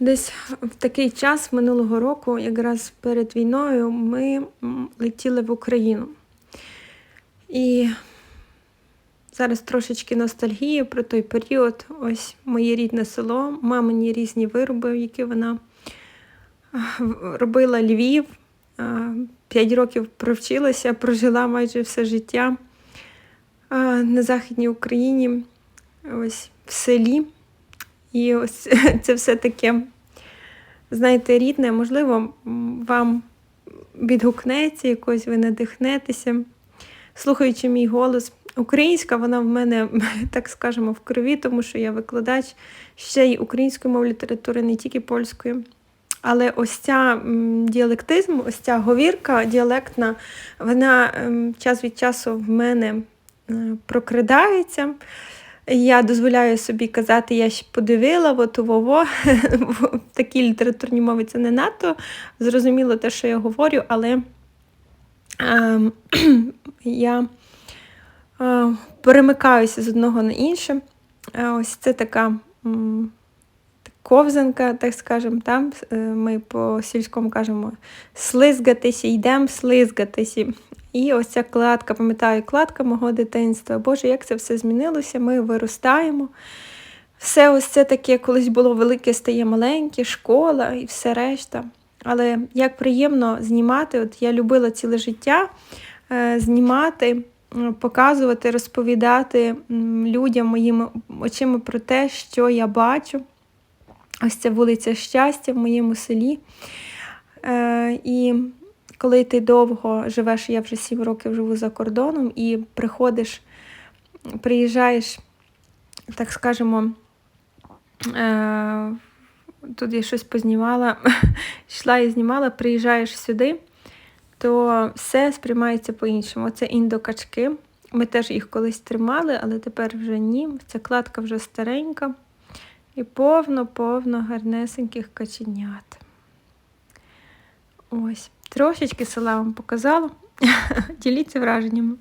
Десь в такий час минулого року, якраз перед війною, ми летіли в Україну. І зараз трошечки ностальгії про той період. Ось моє рідне село, мамині різні вироби, які вона робила Львів. П'ять років провчилася, прожила майже все життя на Західній Україні, ось в селі. І ось це все таке, знаєте, рідне, можливо, вам відгукнеться, якось ви надихнетеся, слухаючи мій голос. Українська, вона в мене, так скажемо, в крові, тому що я викладач ще й української мови літератури, не тільки польської. Але ось ця діалектизм, ось ця говірка діалектна, вона ем, час від часу в мене е, прокрадається. Я дозволяю собі казати, я ще подивила, от вово. В такій літературній мові це не надто зрозуміло те, що я говорю, але ем, я е, перемикаюся з одного на інше. Е, Ось це така ковзанка, так скажемо, там е, ми по сільському кажемо слизгатися, йдемо слизгатися. І ось ця кладка, пам'ятаю, кладка мого дитинства. Боже, як це все змінилося, ми виростаємо. Все ось це таке колись було велике, стає маленьке, школа і все решта. Але як приємно знімати, от я любила ціле життя е, знімати, показувати, розповідати людям моїми очима про те, що я бачу. Ось ця вулиця щастя в моєму селі. Е, і коли ти довго живеш, я вже сім років живу за кордоном, і приходиш, приїжджаєш, так скажемо, е, тут я щось познімала, йшла і знімала, приїжджаєш сюди, то все сприймається по-іншому. Це індокачки. Ми теж їх колись тримали, але тепер вже ні. Ця кладка вже старенька. І повно-повно гарнесеньких каченят. Ось. Трошечки села вам показала. Діліться враженнями.